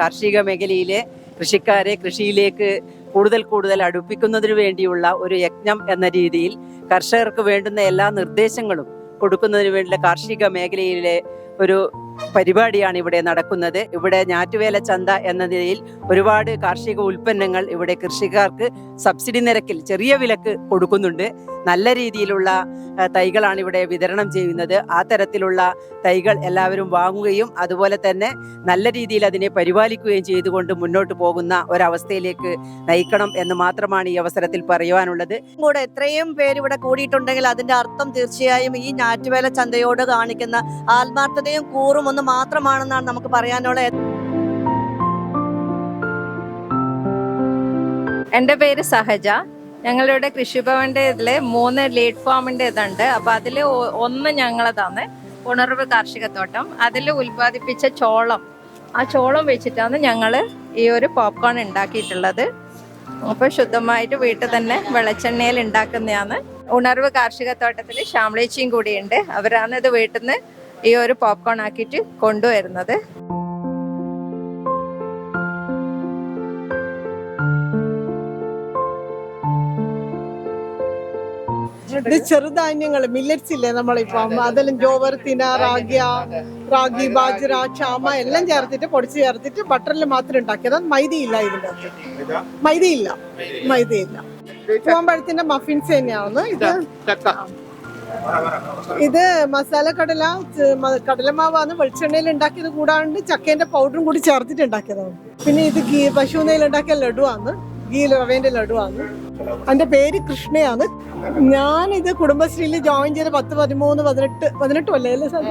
കാർഷിക മേഖലയിലെ കൃഷിക്കാരെ കൃഷിയിലേക്ക് കൂടുതൽ കൂടുതൽ അടുപ്പിക്കുന്നതിന് വേണ്ടിയുള്ള ഒരു യജ്ഞം എന്ന രീതിയിൽ കർഷകർക്ക് വേണ്ടുന്ന എല്ലാ നിർദ്ദേശങ്ങളും കൊടുക്കുന്നതിന് വേണ്ടിയുള്ള കാർഷിക മേഖലയിലെ ഒരു പരിപാടിയാണ് ഇവിടെ നടക്കുന്നത്. ഇവിടെ ഞാറ്റുവേല ചന്ത എന്ന നിലയിൽ ഒരുപാട് കാർഷിക ഉൽപ്പന്നങ്ങൾ ഇവിടെ കൃഷിക്കാർക്ക് സബ്സിഡി നിരക്കിൽ ചെറിയ വിലക്ക് കൊടുക്കുന്നുണ്ട്. നല്ല രീതിയിലുള്ള തൈകളാണ് ഇവിടെ വിതരണം ചെയ്യുന്നത്. ആ തരത്തിലുള്ള തൈകൾ എല്ലാവരും വാങ്ങുകയും അതുപോലെ തന്നെ നല്ല രീതിയിൽ അതിനെ പരിപാലിക്കുകയും ചെയ്തുകൊണ്ട് മുന്നോട്ട് പോകുന്ന ഒരവസ്ഥയിലേക്ക് നയിക്കണം എന്ന് മാത്രമാണ് ഈ അവസരത്തിൽ പറയുവാനുള്ളത്. കൂടെ എത്രയും പേര് ഇവിടെ കൂടിയിട്ടുണ്ടെങ്കിൽ അതിന്റെ അർത്ഥം തീർച്ചയായും ഈ ഞാറ്റുവേല ചന്തയോട് കാണിക്കുന്ന ആത്മാർത്ഥതയും കൂറും ഒന്ന് മാത്രമാണെന്നാണ് നമുക്ക് പറയാനുള്ളത്. എന്റെ പേര് സഹജ. ഞങ്ങളുടെ കൃഷിഭവന്റെ ഇതിൽ മൂന്ന് ലീഡ് ഫാമിന്റെ ഇതുണ്ട് അപ്പൊ അതിൽ ഒന്ന് ഞങ്ങളതാണ്. ഉണർവ് കാർഷികത്തോട്ടം. അതിൽ ഉൽപ്പാദിപ്പിച്ച ചോളം. ആ ചോളം വെച്ചിട്ടാണ് ഞങ്ങൾ ഈ ഒരു പോപ്കോൺ ഉണ്ടാക്കിയിട്ടുള്ളത്. അപ്പൊ ശുദ്ധമായിട്ട് വീട്ടിൽ തന്നെ വെളിച്ചെണ്ണയിൽ ഉണ്ടാക്കുന്നതാണ്. ഉണർവ് കാർഷിക തോട്ടത്തിൽ ശ്യാമളേച്ചിയും കൂടിയുണ്ട്. അവരാണ് ഇത് വീട്ടിൽ നിന്ന് ഈ ഒരു പോപ്കോൺ ആക്കിയിട്ട് കൊണ്ടുവരുന്നത്. ഇത് ചെറുധാന്യങ്ങൾ മില്ലറ്റ്സ് ഇല്ലേ നമ്മളിപ്പം? അതെല്ലാം ജോവർത്തിന റാഗ്യ റാഗിയ റാഗി ബാജ്ര ചാമ എല്ലാം ചേർത്തിട്ട് പൊടിച്ച് ചേർത്തിട്ട് ബട്ടറിൽ മാത്രം ഉണ്ടാക്കിയത് മൈദയില്ല ഇതിന്റെ അകത്ത് മൈദയില്ല. മൈദയില്ല. പോകുമ്പോഴത്തിന്റെ മഫിൻസ് തന്നെയാണ് ഇത് ഇത് മസാല കടല കടലമാവാണ് വെളിച്ചെണ്ണയിൽ ഉണ്ടാക്കിയത് കൂടാണ്ട് ചക്കേന്റെ പൗഡറും കൂടി ചേർത്തിട്ട് ഉണ്ടാക്കിയതാണ്. പിന്നെ ഇത് ഗീ പശു നെയ്യിൽ ഉണ്ടാക്കിയ ലഡുവാണ് ഗീ റവേന്റെ ലഡുവാണ് എന്റെ പേര് കൃഷ്ണയാണ്. ഞാനിത് കുടുംബശ്രീയിൽ ജോയിൻ ചെയ്ത് പത്ത് പതിമൂന്ന് പതിനെട്ട് പതിനെട്ട് കൊല്ലം അല്ലേ സാർ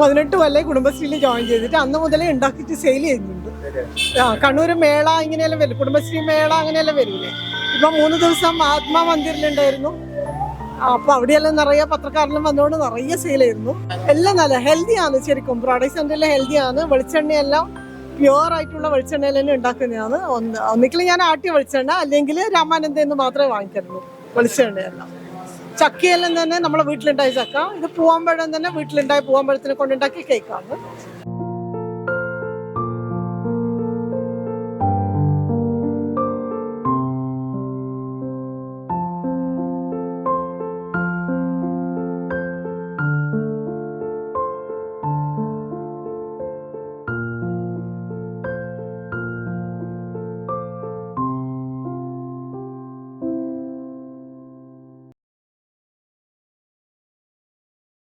പതിനെട്ട് കൊല്ലേ കുടുംബശ്രീയിൽ ജോയിൻ ചെയ്തിട്ട് അന്ന് മുതലേ ഉണ്ടാക്കിയിട്ട് സെയിൽ ചെയ്യുന്നുണ്ട്. ആ കണ്ണൂർ മേള ഇങ്ങനെയെല്ലാം വരും കുടുംബശ്രീ മേള അങ്ങനെയെല്ലാം വരില്ലേ ഇപ്പൊ മൂന്ന് ദിവസം ആത്മാ മന്ദിറിലുണ്ടായിരുന്നു. അപ്പൊ അവിടെയെല്ലാം നിറയെ പത്രക്കാരെല്ലാം വന്നോണ്ട് നിറയെ സെയിൽ ചെയ്യുന്നു എല്ലാം നല്ല ഹെൽത്തി ആണ് ശരിക്കും. പ്രോഡക്ട്സ് എല്ലാം ഹെൽത്തി ആണ്. വെളിച്ചെണ്ണയെല്ലാം പ്യുവർ ആയിട്ടുള്ള വെളിച്ചെണ്ണയിൽ തന്നെ ഉണ്ടാക്കുന്നതാണ്. ഒന്ന് ഒന്നിക്കൽ ഞാൻ ആട്ടിയ വെളിച്ചെണ്ണ അല്ലെങ്കിൽ രാമാനന്ദ മാത്രമേ വാങ്ങിക്കരുന്നു വെളിച്ചെണ്ണയെല്ലാം. ചക്കയെല്ലാം തന്നെ നമ്മളെ വീട്ടിലുണ്ടായ ചക്ക. ഇത് പൂവാമ്പഴം തന്നെ വീട്ടിലുണ്ടായ പൂവാമ്പഴത്തിനെ കൊണ്ടുണ്ടാക്കിയ കേക്കാണ്